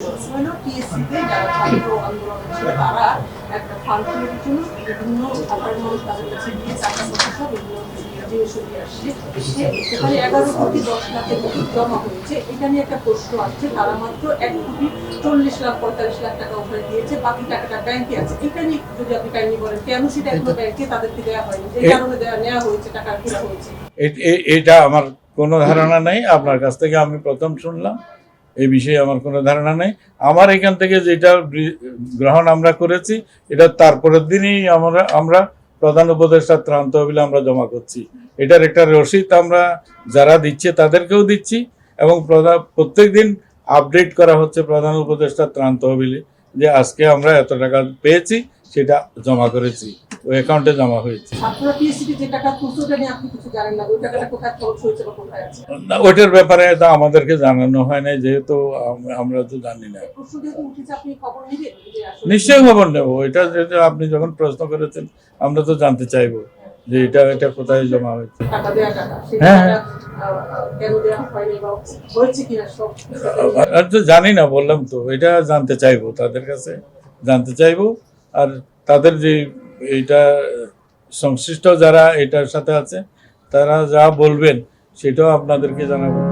যারা ছাত্র আন্দোলন ছিল তারা একটা ফান্ড তৈরির জন্য বিভিন্ন তাদের কাছে গিয়ে টাকা পয়সা আসছে সেখানে এগারো কোটি দশ লাখের মতো জমা হয়েছে। একটা প্রশ্ন আসছে। তারা মাত্র এক কোটি চল্লিশ লাখ পঁয়তাল্লিশ লাখ টাকা ওখানে দিয়েছে। বাকি টাকাটা ব্যাংকে আছে। এটা নিয়ে যদি আপনি কাহিনী বলেন কেন সেটা এখনও ব্যাংকে তাদেরকে দেওয়া হয়নি? যে কারণে দেওয়া নেওয়া হয়েছে টাকা তোলা হয়েছে। এটা আমার কোনো ধারণা নেই। আপনার কাছ থেকে আমি প্রথম শুনলাম। এই বিষয়ে আমার কোনো ধারণা নেই। আমার এখান থেকে যেটা গ্রহণ আমরা করেছি, এটা তারপরের দিনই আমরা আমরা প্রধান উপদেষ্টা ত্রাণ তহবিলে আমরা জমা করছি। এটার একটা রসিদ আমরা যারা দিচ্ছে তাদেরকেও দিচ্ছি এবং প্রধান প্রত্যেক দিন আপডেট করা হচ্ছে প্রধান উপদেষ্টা ত্রাণ তহবিলে যে আজকে আমরা এত টাকা পেয়েছি, সেটা জমা করেছি। ওই অ্যাকাউন্টে জমা হয়েছে। না। ওইটার ব্যাপারে তো আমাদেরকে জানানো হয় না যেহেতু আমরা তো জানি না। নিশ্চয়ই খবর নেব। এটা যেটা আপনি যখন প্রশ্ন করেছেন আমরা তো জানতে চাইব যে এটা এটা কোথায় জমা হয়েছে। হ্যাঁ, সব আর তো জানি না বললাম তো। এটা জানতে চাইব তাদের কাছে জানতে চাইব। আর তাদের যে এইটা সংশ্লিষ্ট যারা এটার সাথে আছে তারা যা বলবেন সেটাও আপনাদেরকে জানাব।